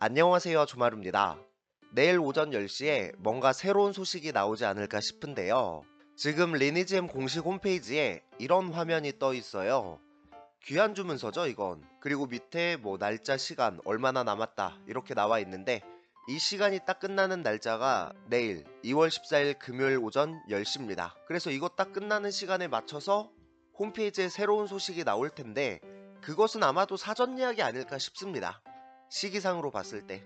안녕하세요 조마루입니다. 내일 오전 10시에 뭔가 새로운 소식이 나오지 않을까 싶은데요. 지금 리니지엠 공식 홈페이지에 이런 화면이 떠 있어요. 귀한 주문서죠 이건. 그리고 밑에 뭐 날짜 시간 얼마나 남았다 이렇게 나와 있는데 이 시간이 딱 끝나는 날짜가 내일 2월 14일 금요일 오전 10시입니다. 그래서 이거 딱 끝나는 시간에 맞춰서 홈페이지에 새로운 소식이 나올 텐데 그것은 아마도 사전 예약이 아닐까 싶습니다. 시기상으로 봤을 때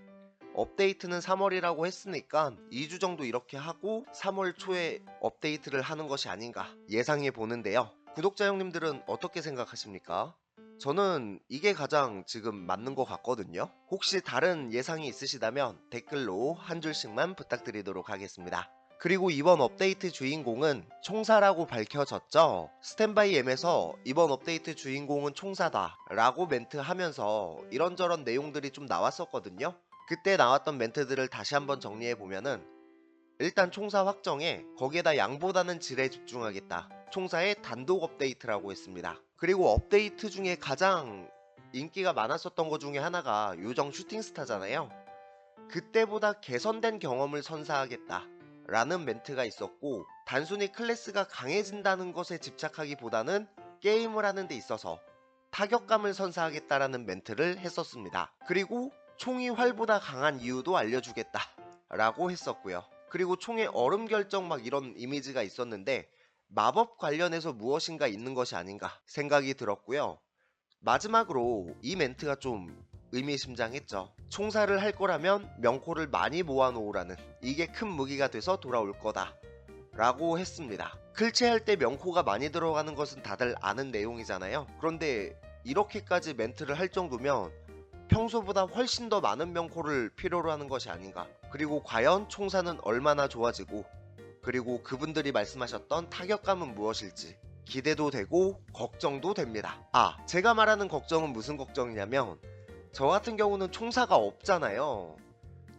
업데이트는 3월이라고 했으니까 2주 정도 이렇게 하고 3월 초에 업데이트를 하는 것이 아닌가 예상해 보는데요. 구독자 형님들은 어떻게 생각하십니까? 저는 이게 가장 지금 맞는 것 같거든요. 혹시 다른 예상이 있으시다면 댓글로 한 줄씩만 부탁드리도록 하겠습니다. 그리고 이번 업데이트 주인공은 총사라고 밝혀졌죠. 스탠바이 M에서 이번 업데이트 주인공은 총사다 라고 멘트 하면서 이런저런 내용들이 좀 나왔었거든요. 그때 나왔던 멘트들을 다시 한번 정리해 보면은 일단 총사 확정에 거기에다 양보다는 질에 집중하겠다. 총사의 단독 업데이트라고 했습니다. 그리고 업데이트 중에 가장 인기가 많았었던 것 중에 하나가 요정 슈팅스타잖아요. 그때보다 개선된 경험을 선사하겠다. 라는 멘트가 있었고 단순히 클래스가 강해진다는 것에 집착하기보다는 게임을 하는 데 있어서 타격감을 선사하겠다라는 멘트를 했었습니다. 그리고 총이 활보다 강한 이유도 알려주겠다 라고 했었고요. 그리고 총의 얼음 결정 막 이런 이미지가 있었는데 마법 관련해서 무엇인가 있는 것이 아닌가 생각이 들었고요. 마지막으로 이 멘트가 좀 의미심장했죠. 총사를 할 거라면 명코를 많이 모아놓으라는 이게 큰 무기가 돼서 돌아올 거다. 라고 했습니다. 클체할 때 명코가 많이 들어가는 것은 다들 아는 내용이잖아요. 그런데 이렇게까지 멘트를 할 정도면 평소보다 훨씬 더 많은 명코를 필요로 하는 것이 아닌가. 그리고 과연 총사는 얼마나 좋아지고 그리고 그분들이 말씀하셨던 타격감은 무엇일지 기대도 되고 걱정도 됩니다. 아, 제가 말하는 걱정은 무슨 걱정이냐면 저 같은 경우는 총사가 없잖아요.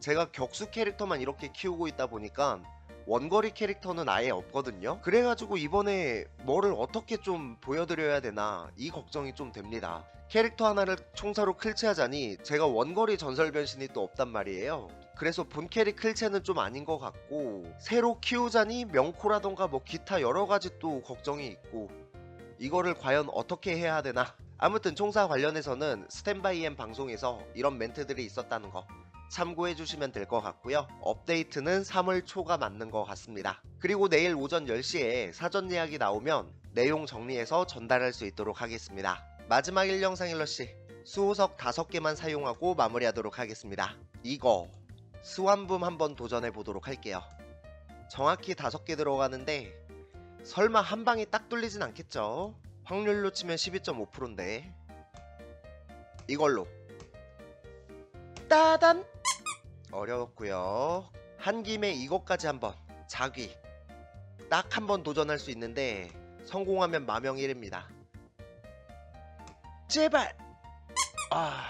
제가 격수 캐릭터만 이렇게 키우고 있다 보니까 원거리 캐릭터는 아예 없거든요. 그래가지고 이번에 뭐를 어떻게 좀 보여드려야 되나 이 걱정이 좀 됩니다. 캐릭터 하나를 총사로 클체하자니 제가 원거리 전설 변신이 또 없단 말이에요. 그래서 본 캐릭 클체는 좀 아닌 것 같고 새로 키우자니 명코라던가 뭐 기타 여러 가지 또 걱정이 있고 이거를 과연 어떻게 해야 되나 아무튼 총사 관련해서는 스탠바이엠 방송에서 이런 멘트들이 있었다는 거 참고해 주시면 될 것 같고요. 업데이트는 3월 초가 맞는 것 같습니다. 그리고 내일 오전 10시에 사전 예약이 나오면 내용 정리해서 전달할 수 있도록 하겠습니다. 마지막 1영상 일러시 수호석 5개만 사용하고 마무리하도록 하겠습니다. 이거 수완붐 한번 도전해 보도록 할게요. 정확히 5개 들어가는데 설마 한 방에 딱 뚫리진 않겠죠? 확률로 치면 12.5%인데 이걸로. 따단! 어려웠고요. 한 김에 이것까지 한번 자귀. 딱한 번 도전할 수 있는데 성공하면 마명일입니다. 제발! 아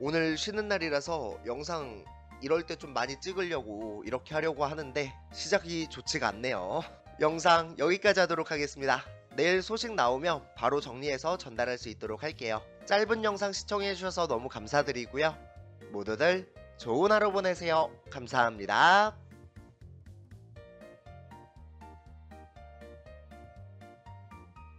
오늘 쉬는 날이라서 영상 이럴 때 좀 많이 찍으려고 이렇게 하려고 하는데 시작이 좋지가 않네요. 영상 여기까지 하도록 하겠습니다 내일 소식 나오면 바로 정리해서 전달할 수 있도록 할게요. 짧은 영상 시청해주셔서 너무 감사드리고요. 모두들 좋은 하루 보내세요. 감사합니다.